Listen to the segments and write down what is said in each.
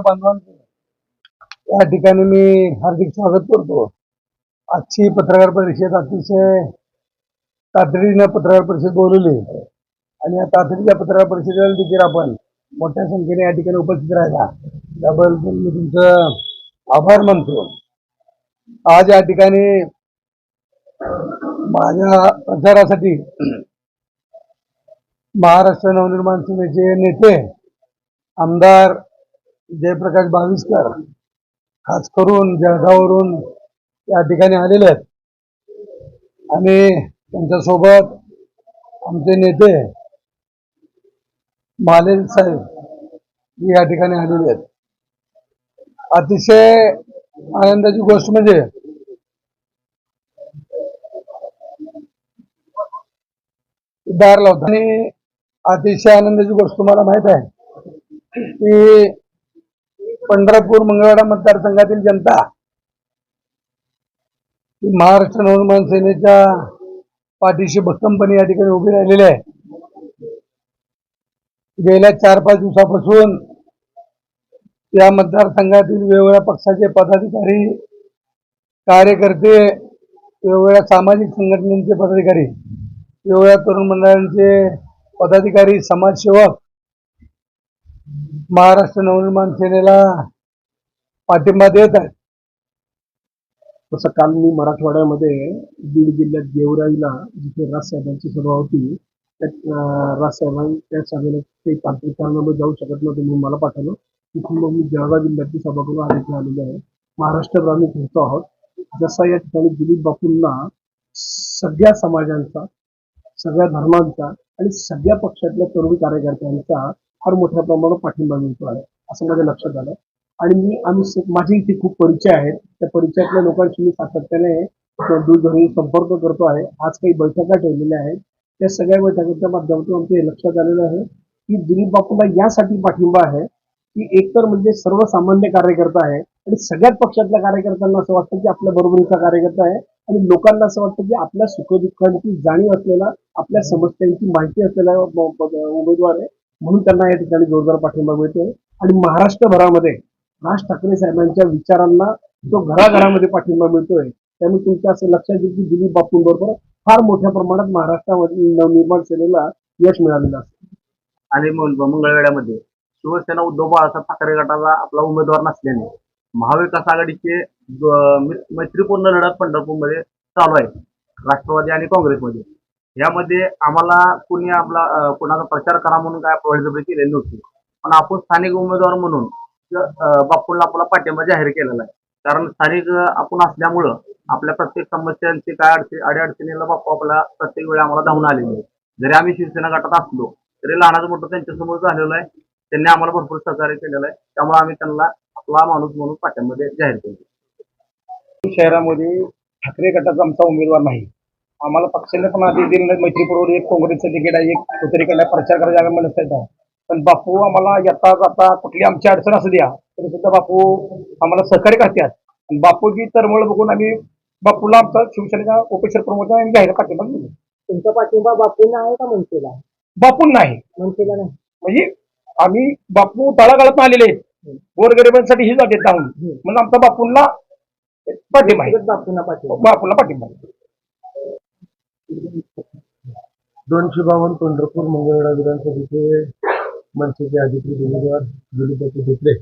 बांधवांचं. या ठिकाणी मी हार्दिक स्वागत करतो. आजची पत्रकार परिषद अतिशय तातडीनं पत्रकार परिषद बोलवली. आणि या तातडीच्या पत्रकार परिषदेला देखील आपण मोठ्या संख्येने या ठिकाणी उपस्थित राहिला. त्याबद्दल मी तुमचं आभार मानतो. आज या ठिकाणी माझ्या प्रचारासाठी महाराष्ट्र नवनिर्माण सेनेचे नेते आमदार जयप्रकाश बाविस्कर खास करून जळगाववरून या ठिकाणी आलेले आहेत. आणि त्यांच्यासोबत आमचे नेते मालेल साहेब हे या ठिकाणी आलेले आहेत. अतिशय आनंदाची गोष्ट म्हणजे दार लावतो आणि अतिशय आनंदाची गोष्ट तुम्हाला माहीत आहे की पंढरपूर मंगळवाडा मतदारसंघातील जनता महाराष्ट्र नवनिर्माण सेनेच्या पाठीशी भक्कमपणे या ठिकाणी उभी राहिलेली आहे. गेल्या चार पाच दिवसापासून या मतदारसंघातील वेगवेगळ्या पक्षाचे पदाधिकारी कार्यकर्ते वेगवेगळ्या सामाजिक संघटनांचे पदाधिकारी वेगवेगळ्या तरुण मंडळांचे पदाधिकारी समाजसेवक महाराष्ट्र नवनिर्माण सेनेला पाठिंबा देत आहेत. तसं काल मी मराठवाड्यामध्ये बीड जिल्ह्यात गेवराईला जिथे राजसाहेबांची सभा होती त्या राजसाहेबां त्या सभेला ते तांत्रिक कारणामुळे जाऊ शकत नव्हते म्हणून मला पाठवलं. तिथून मग मी जळगाव जिल्ह्यातली सभा करून आज आलेलो आहे. महाराष्ट्र आम्ही फिरतो आहोत. जसा या ठिकाणी दिलीप बापूंना सगळ्या समाजांचा सगळ्या धर्मांचा आणि सगळ्या पक्षातल्या तरुण कार्यकर्त्यांचा फार मोठ्या प्रमाणावर पाठिंबा मिळतो आहे असं माझ्या लक्षात आलं आणि मी आम्ही माझे इथे खूप परिचय आहेत. त्या परिचयातल्या लोकांशी मी सातत्याने दूरध्वनी संपर्क करतो आहे. आज काही बैठका ठेवलेल्या आहेत. त्या सगळ्या बैठकांच्या माध्यमातून आमच्या हे लक्षात आलेलं आहे की दिलीप बापूला यासाठी पाठिंबा आहे की एकतर म्हणजे सर्वसामान्य कार्यकर्ता आहे आणि सगळ्याच पक्षातल्या कार्यकर्त्यांना असं वाटतं की आपल्या बरोबरीचा कार्यकर्ता आहे आणि लोकांना असं वाटतं की आपल्या सुखदुःखांची जाणीव असलेला आपल्या समस्यांची माहिती असलेला उमेदवार आहे. म्हणून त्यांना या ठिकाणी जोरदार पाठिंबा मिळतोय. आणि महाराष्ट्रभरामध्ये राज ठाकरे साहेबांच्या विचारांना जो घराघरामध्ये पाठिंबा मिळतोय त्यामुळे तुमच्या असं लक्षात येईल की दिलीप बापूंबरोबर फार मोठ्या प्रमाणात महाराष्ट्रामध्ये नवनिर्माण सेनेला यश मिळालेलं असतं. आणि मंगळवेड्यामध्ये शिवसेना उद्धव बाळासाहेब ठाकरे गटाचा आपला उमेदवार नसल्याने महाविकास आघाडीचे मैत्रीपूर्ण लढत पंढरपूरमध्ये चालू आहे. राष्ट्रवादी आणि काँग्रेसमध्ये. यामध्ये आम्हाला कुणी आपला अं, कुणाचा प्रचार करा म्हणून काय बळजबरी केलेली नव्हती. पण आपण स्थानिक उमेदवार म्हणून बापूला बापूंना आपला पाठिंबा जाहीर केलेला आहे. कारण स्थानिक आपण असल्यामुळं आपल्या प्रत्येक समस्यांची काय अडचणी अडीअडचणीला बापू आपला प्रत्येक वेळी आम्हाला धावून आलेले आहे जरी आम्ही शिवसेना गटात असलो तरी लहानाचं मोठं त्यांच्यासमोर झालेलं आहे. त्यांनी आम्हाला भरपूर सहकार्य केलेलं आहे. त्यामुळे आम्ही त्यांना आपला माणूस म्हणून पाठिंबा जाहीर केला शहरामध्ये ठाकरे गटाचा आमचा उमेदवार नाही. आम्हाला पक्षाने पण आधी दिलेलं मैत्रीपूर्व एक काँग्रेसचं तिकीट आहे एक दुसरीकडे प्रचार करायला आम्ही म्हणत येतात पण बापू आम्हाला येता जाता कुठली आमची अडचण असू द्या तरी सुद्धा बापू आम्हाला सहकार्य करतात. बापूची तरमळ बघून आम्ही बापूला आमचा शिवसेनेचा उपेश्वर प्रमुख आम्ही जाहीर पाठिंबा दिला. तुमचा पाठिंबा बापूंना आहे का मनसेला? बापून नाही. मनसेला नाही. म्हणजे आम्ही बापू तळागाळात आलेले आहेत. गोरगरिबांसाठी ही जाते जाऊन म्हणून आमचा बापूंना पाठिंबा आहे. बापूंना पाठिंबा. बापूला पाठिंबा आहे. दोनशे बावन्न पंढरपूर मंगळवेढा विधानसभेचे मनसेचे अधिकृत उमेदवार दिलीप धोत्रे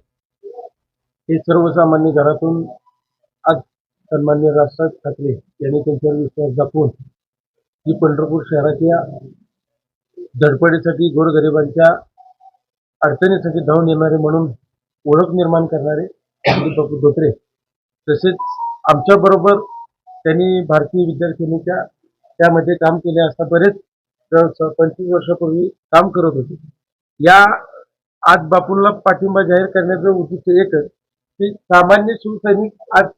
हे सर्वसामान्य घरातून आज सन्मान्य राजसाहेब ठाकरे यांनी त्यांच्यावर विश्वास दाखवून ही पंढरपूर शहराच्या धडपडीसाठी गोरगरिबांच्या अडचणीसाठी धावून येणारे म्हणून ओळख निर्माण करणारे दिलीप धोत्रे तसेच आमच्याबरोबर त्यांनी भारतीय विद्यार्थिनीच्या त्यामध्ये काम केले असता बरेच पंचवीस वर्षापूर्वी काम करत होते. या आज बापूंना पाठिंबा जाहीर करण्याचं उद्दिष्ट एकच की सामान्य शिवसैनिक आज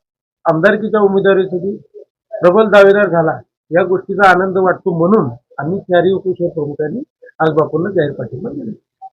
आमदारकीच्या उमेदवारीसाठी प्रबल दावेदार झाला. या गोष्टीचा आनंद वाटतो म्हणून आम्ही चारही उपविषय प्रमुखांनी आज बापूंना जाहीर पाठिंबा दिला.